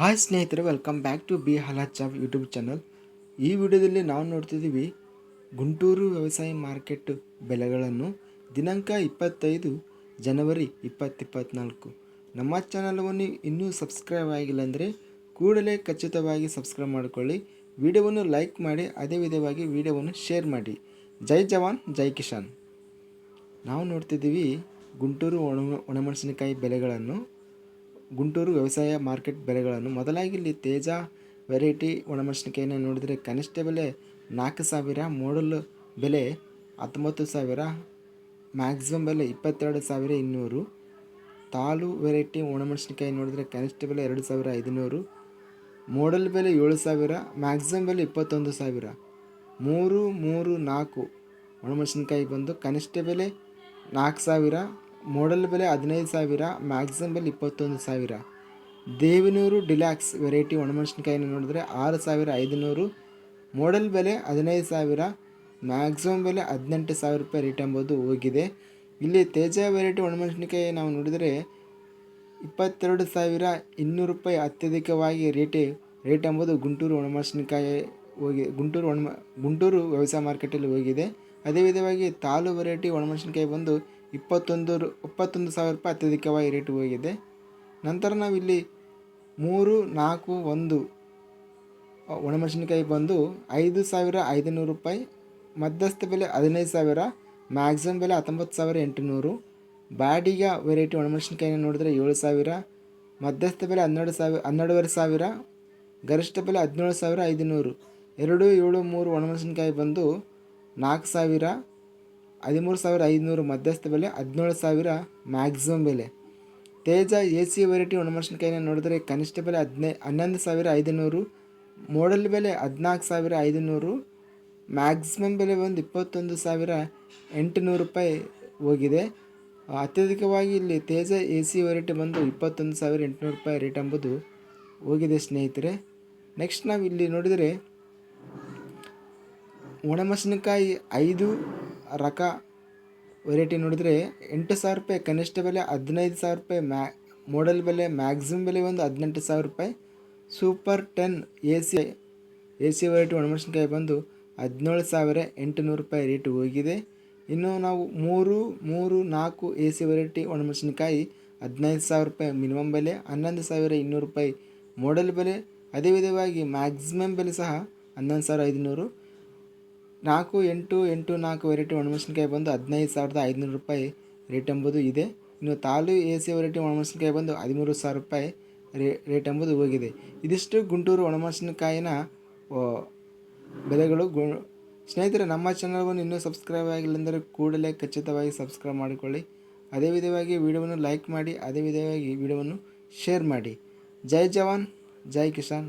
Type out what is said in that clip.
Hi ಸ್ನೇಹಿತರೆ welcome back to ಬಿ ಹಲಾ ಚಾಪ್ ಯೂಟ್ಯೂಬ್ ಚಾನಲ್ ಈ ವಿಡಿಯೋದಲ್ಲಿ ನಾವು ನೋಡ್ತಿದ್ದೀವಿ ಗುಂಟೂರು ವ್ಯವಸಾಯ ಮಾರ್ಕೆಟ್ ಬೆಲೆಗಳನ್ನು ದಿನಾಂಕ ಇಪ್ಪತ್ತೈದು ಜನವರಿ ಇಪ್ಪತ್ತಿಪ್ಪತ್ನಾಲ್ಕು. ನಮ್ಮ ಚಾನಲವನ್ನು ಇನ್ನೂ ಸಬ್ಸ್ಕ್ರೈಬ್ ಆಗಿಲ್ಲ ಅಂದರೆ ಕೂಡಲೇ ಖಚಿತವಾಗಿ ಸಬ್ಸ್ಕ್ರೈಬ್ ಮಾಡಿಕೊಳ್ಳಿ. ವಿಡಿಯೋವನ್ನು ಲೈಕ್ ಮಾಡಿ, ಅದೇ ವಿಧವಾಗಿ ವಿಡಿಯೋವನ್ನು ಶೇರ್ ಮಾಡಿ. ಜೈ ಜವಾನ್, ಜೈ ಕಿಶಾನ್ ನಾವು ನೋಡ್ತಿದ್ದೀವಿ ಗುಂಟೂರು ಒಣ, ಒಣಮೆಣಸಿನಕಾಯಿ ಬೆಲೆಗಳನ್ನು ಗುಂಟೂರು ವ್ಯವಸಾಯ ಮಾರ್ಕೆಟ್ ಬೆಲೆಗಳನ್ನು ಮೊದಲಾಗಿ ಇಲ್ಲಿ ತೇಜ ವೆರೈಟಿ ಒಣಮೆಣಸಿನಕಾಯಿನ ನೋಡಿದರೆ ಕನಿಷ್ಠ ಬೆಲೆ ನಾಲ್ಕು ಸಾವಿರ, ಮೋಡಲ್ ಬೆಲೆ ಹತ್ತೊಂಬತ್ತು ಸಾವಿರ, ಮ್ಯಾಕ್ಸಿಮಮ್ ಬೆಲೆ ಇಪ್ಪತ್ತೆರಡು ಸಾವಿರ ಇನ್ನೂರು. ತಾಲು ವೆರೈಟಿ ಒಣಮೆಣಸಿನಕಾಯಿ ನೋಡಿದರೆ ಕನಿಷ್ಠ ಬೆಲೆ ಎರಡು ಸಾವಿರ ಐದುನೂರು, ಮೋಡಲ್ ಬೆಲೆ ಏಳು ಸಾವಿರ, ಮ್ಯಾಕ್ಸಿಮಮ್ ಬೆಲೆ ಇಪ್ಪತ್ತೊಂದು ಸಾವಿರ. ಮೂರು ಮೂರು, ನಾಲ್ಕು ಒಣಮೆಣಸಿನಕಾಯಿ ಬಂದು ಕನಿಷ್ಠ ಬೆಲೆ ನಾಲ್ಕು ಸಾವಿರ ಮೋಡಲ್ ಬೆಲೆ ಹದಿನೈದು ಸಾವಿರ ಮ್ಯಾಕ್ಸಿಮಮ್ ಬೆಲೆ ಇಪ್ಪತ್ತೊಂದು ಸಾವಿರ. ದೇವನೂರು ಡಿಲ್ಯಾಕ್ಸ್ ವೆರೈಟಿ ಒಣಮೆಣಸಿನಕಾಯಿನ ನೋಡಿದ್ರೆ ಆರು ಸಾವಿರ ಐದುನೂರು. ಮಾಡೆಲ್ ಬೆಲೆ ಹದಿನೈದು ಸಾವಿರ ಮ್ಯಾಕ್ಸಿಮಮ್ ಬೆಲೆ ಹದಿನೆಂಟು ಸಾವಿರ ರೂಪಾಯಿ ರೇಟ್ ಎಂಬುದು ಹೋಗಿದೆ. ಇಲ್ಲಿ ತೇಜ ವೆರೈಟಿ ಒಣಮೆಣಸಿನಕಾಯಿ ನಾವು ನೋಡಿದರೆ ಇಪ್ಪತ್ತೆರಡು ಸಾವಿರ ಇನ್ನೂರು ರೂಪಾಯಿ ಅತ್ಯಧಿಕವಾಗಿ ರೇಟ್ ರೇಟ್ ಎಂಬುದು ಗುಂಟೂರು ಒಣಮೆಣಸಿನಕಾಯಿ ಹೋಗಿ, ಗುಂಟೂರು ಒಣ ಗುಂಟೂರು ವ್ಯವಸಾಯ ಮಾರ್ಕೆಟಲ್ಲಿ ಹೋಗಿದೆ. ಅದೇ ವಿಧವಾಗಿ ತಾಲು ವೆರೈಟಿ ಒಣಮೆಣಸಿನಕಾಯಿ ಬಂದು ಇಪ್ಪತ್ತೊಂದು ರು- ಇಪ್ಪತ್ತೊಂದು ಸಾವಿರ ರೂಪಾಯಿ ಅತ್ಯಧಿಕವಾಗಿ ರೇಟ್ ಹೋಗಿದೆ. ನಂತರ ನಾವಿಲ್ಲಿ ಮೂರು, ನಾಲ್ಕು, ಒಂದು ಒಣಮೆಣಸಿನಕಾಯಿ ಬಂದು ಐದು ಸಾವಿರ ಐದುನೂರು ರೂಪಾಯಿ, ಮಧ್ಯಸ್ಥ ಬೆಲೆ ಹದಿನೈದು ಸಾವಿರ ಮ್ಯಾಕ್ಸಿಮಮ್ ಬೆಲೆ ಹತ್ತೊಂಬತ್ತು ಸಾವಿರ ಎಂಟುನೂರು. ಬಾಡಿಗ ವೆರೈಟಿ ಒಣಮೆಣಸಿನಕಾಯಿನ ನೋಡಿದ್ರೆ ಏಳು ಸಾವಿರ, ಮಧ್ಯಸ್ಥ ಬೆಲೆ ಹನ್ನೆರಡು ಸಾವಿರ, ಹನ್ನೆರಡುವರೆ ಸಾವಿರ, ಗರಿಷ್ಠ ಬೆಲೆ ಹದಿನೇಳು ಸಾವಿರ ಐದುನೂರು. ಎರಡು, ಏಳು, ಮೂರು ಒಣಮೆಣಸಿನಕಾಯಿ ಬಂದು ನಾಲ್ಕು ಸಾವಿರ ಹದಿಮೂರು ಸಾವಿರ ಐದುನೂರು ಮಧ್ಯಸ್ಥ ಬೆಲೆ, ಹದಿನೇಳು ಸಾವಿರ ಮ್ಯಾಕ್ಸಿಮಮ್ ಬೆಲೆ. ತೇಜ ಎ ಸಿ ವೆರೈಟಿ ಒಣಮೆಣಸಿನಕಾಯಿನ ನೋಡಿದ್ರೆ ಕನಿಷ್ಠ ಬೆಲೆ ಹದಿನೈ, ಹನ್ನೊಂದು ಸಾವಿರ ಐದುನೂರು ಮೋಡಲ್ ಬೆಲೆ ಹದಿನಾಲ್ಕು ಸಾವಿರ ಐದುನೂರು ಮ್ಯಾಕ್ಸಿಮಮ್ ಬೆಲೆ ಬಂದು ಇಪ್ಪತ್ತೊಂದು ಸಾವಿರ ಎಂಟುನೂರು ರೂಪಾಯಿ ಹೋಗಿದೆ. ಅತ್ಯಧಿಕವಾಗಿ ಇಲ್ಲಿ ತೇಜ ಎ ಸಿ ವೆರೈಟಿ ಬಂದು ಇಪ್ಪತ್ತೊಂದು ಸಾವಿರ ಎಂಟುನೂರು ರೂಪಾಯಿ ರೇಟ್ ಎಂಬುದು ಹೋಗಿದೆ ಸ್ನೇಹಿತರೆ. ನೆಕ್ಸ್ಟ್ ನಾವು ಇಲ್ಲಿ ನೋಡಿದರೆ ಒಣಮೆಣಸಿನಕಾಯಿ ಐದು ರಕ ವೆರೈಟಿ ನೋಡಿದರೆ ಎಂಟು ಸಾವಿರ ರೂಪಾಯಿ, ಕನಿಷ್ಠ ಬೆಲೆ ಹದಿನೈದು ಸಾವಿರ ರೂಪಾಯಿ ಮ್ಯಾ ಮೋಡಲ್ ಬೆಲೆ ಮ್ಯಾಕ್ಸಿಮಮ್ ಬೆಲೆ ಒಂದು ಹದಿನೆಂಟು ಸಾವಿರ ರೂಪಾಯಿ. Super ten A C A C variety ಒಣಮೆಣಸಿನಕಾಯಿ ಬಂದು ಹದಿನೇಳು ಸಾವಿರ ಎಂಟುನೂರು ರೂಪಾಯಿ ರೇಟ್ ಹೋಗಿದೆ. ಇನ್ನು ನಾವು ಮೂರು ಮೂರು, ನಾಲ್ಕು ಎ ಸಿ ವೆರೈಟಿ ಒಣಮೆಣಸಿನಕಾಯಿ ಹದಿನೈದು ಸಾವಿರ ರೂಪಾಯಿ ಮಿನಿಮಮ್ ಬೆಲೆ, ಹನ್ನೊಂದು ಸಾವಿರ ಇನ್ನೂರು ರೂಪಾಯಿ ಮೋಡಲ್ ಬೆಲೆ. ಅದೇ ವಿಧವಾಗಿ ಮ್ಯಾಕ್ಸಿಮಮ್ ಬೆಲೆ ಸಹ ಹನ್ನೊಂದು ಸಾವಿರ ಐದುನೂರು. ನಾಲ್ಕು ಎಂಟು ಎಂಟು ನಾಲ್ಕು ವೆರೈಟಿ ಒಣಮೆಣಸಿನಕಾಯಿ ಬಂದು ಹದಿನೈದು ಸಾವಿರದ ಐದುನೂರು ರೂಪಾಯಿ ರೇಟ್ ಎಂಬುದು ಇದೆ. ಇನ್ನು ತಾಲು ಎ ಸಿ ವೆರೈಟಿ ಒಣಮೆಣಸಿನಕಾಯಿ ಬಂದು ಹದಿಮೂರು ಸಾವಿರ ರೂಪಾಯಿ ರೇ ರೇಟ್ ಎಂಬುದು ಹೋಗಿದೆ. ಇದಿಷ್ಟು ಗುಂಟೂರು ಒಣಮೆಣಸಿನಕಾಯಿನ ಬೆಲೆಗಳು. ಗು, ಸ್ನೇಹಿತರೆ, ನಮ್ಮ ಚಾನಲ್ವನ್ನು ಇನ್ನೂ ಸಬ್ಸ್ಕ್ರೈಬ್ ಆಗಿಲ್ಲ ಅಂದರೆ ಕೂಡಲೇ ಖಚಿತವಾಗಿ ಸಬ್ಸ್ಕ್ರೈಬ್ ಮಾಡಿಕೊಳ್ಳಿ. ಅದೇ ವಿಧವಾಗಿ ವಿಡಿಯೋವನ್ನು ಲೈಕ್ ಮಾಡಿ, ಅದೇ ವಿಧವಾಗಿ ವಿಡಿಯೋವನ್ನು ಶೇರ್ ಮಾಡಿ. ಜೈ ಜವಾನ್, ಜೈ ಕಿಸಾನ್.